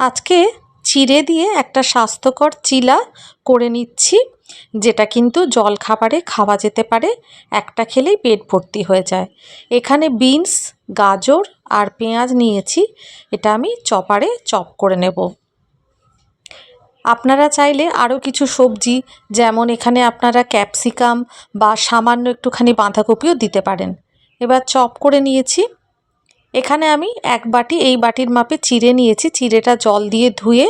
আজকে চিড়ে দিয়ে একটা স্বাস্থ্যকর চিলা করে নিচ্ছি, যেটা কিন্তু জলখাবারে খাওয়া যেতে পারে, একটা খেলেই পেট ভর্তি হয়ে যায়। এখানে বিনস, গাজর আর পেঁয়াজ নিয়েছি, এটা আমি চপারে চপ করে নেব। আপনারা চাইলে আরও কিছু সবজি, যেমন এখানে আপনারা ক্যাপসিকাম বা সামান্য একটুখানি বাঁধাকপিও দিতে পারেন। এবার চপ করে নিয়েছি। এখানে আমি এক বাটি, এই বাটির মাপে চিড়ে নিয়েছি। চিড়েটা জল দিয়ে ধুয়ে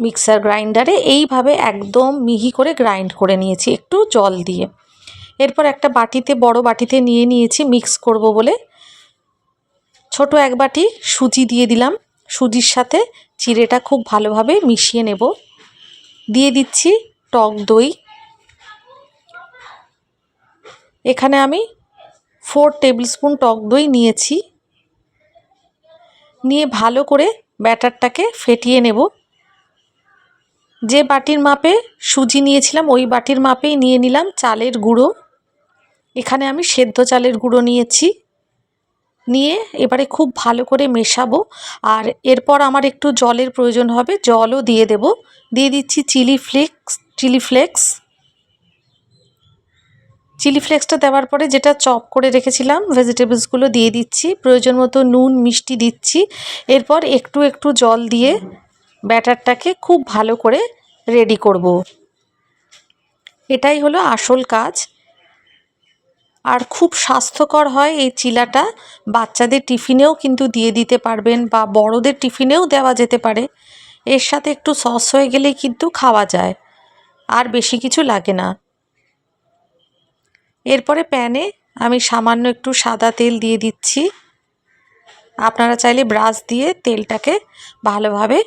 মিক্সার গ্রাইন্ডারে এইভাবে একদম মিহি করে গ্রাইন্ড করে নিয়েছি একটু জল দিয়ে। এরপর একটা বাটিতে, বড় বাটিতে নিয়ে নিয়েছি মিক্স করব বলে। ছোট এক বাটি সুজি দিয়ে দিলাম। সুজির সাথে চিড়েটা খুব ভালোভাবে মিশিয়ে নেব। দিয়ে দিচ্ছি টক দই। এখানে আমি ফোর টেবিল স্পুন টক দই নিয়েছি। নিয়ে ভালো করে ব্যাটারটাকে ফেটিয়ে নেব। যে বাটির মাপে সুজি নিয়েছিলাম, ওই বাটির মাপেই নিয়ে নিলাম চালের গুঁড়ো। এখানে আমি সেদ্ধ চালের গুঁড়ো নিয়েছি। নিয়ে এবারে খুব ভালো করে মেশাবো। আর এরপর আমার একটু জলের প্রয়োজন হবে, জলও দিয়ে দেব। দিয়ে দিচ্ছি chilli flakes chilli flakes. Chilli ফ্লেক্সটা দেওয়ার পরে যেটা চপ করে রেখেছিলাম, ভেজিটেবলসগুলো দিয়ে দিচ্ছি, প্রয়োজন মতো নুন, মিষ্টি দিচ্ছি। এরপর একটু একটু জল দিয়ে ব্যাটারটাকে খুব ভালো করে রেডি করব। এটাই হলো আসল কাজ। আর খুব স্বাস্থ্যকর হয় এই চিলাটা। বাচ্চাদের টিফিনেও কিন্তু দিয়ে দিতে পারবেন বা বড়দের টিফিনেও দেওয়া যেতে পারে। এর সাথে একটু সস হয়ে গেলেই কিন্তু খাওয়া যায়। আর বেশি কিছু লাগে না। এরপরে প্যানে আমি সামান্য একটু সাদা তেল দিয়ে দিচ্ছি। আপনারা চাইলে ব্রাশ দিয়ে তেলটাকে ভালোভাবে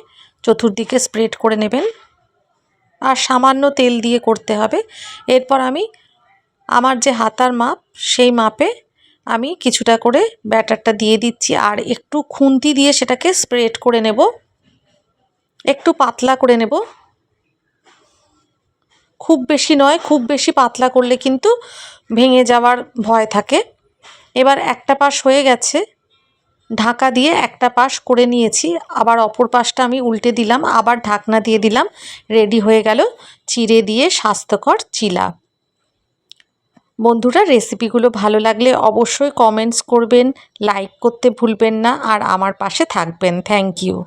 চতুর্দিকে স্প্রেড করে নেবেন। আর সামান্য তেল দিয়ে করতে হবে। এরপর আমি আমার যে হাতার মাপ, সেই মাপে আমি কিছুটা করে ব্যাটারটা দিয়ে দিচ্ছি। আর একটু খুন্তি দিয়ে সেটাকে স্প্রেড করে নেব। একটু পাতলা করে নেব। খুব বেশি নয়, খুব বেশি পাতলা করলে কিন্তু ভেঙে যাওয়ার ভয় থাকে। এবার একটা পাশ হয়ে গেছে, ঢাকা দিয়ে একটা পাশ করে নিয়েছি, আবার অপর পাশটা আমি উল্টে দিলাম, আবার ঢাকনা দিয়ে দিলাম, রেডি হয়ে গেল চিড়ে দিয়ে স্বাস্থ্যকর চিলা। বন্ধুরা, রেসিপিগুলো ভালো লাগলে অবশ্যই কমেন্টস করবেন, লাইক করতে ভুলবেন না, আর আমার পাশে থাকবেন। Thank you.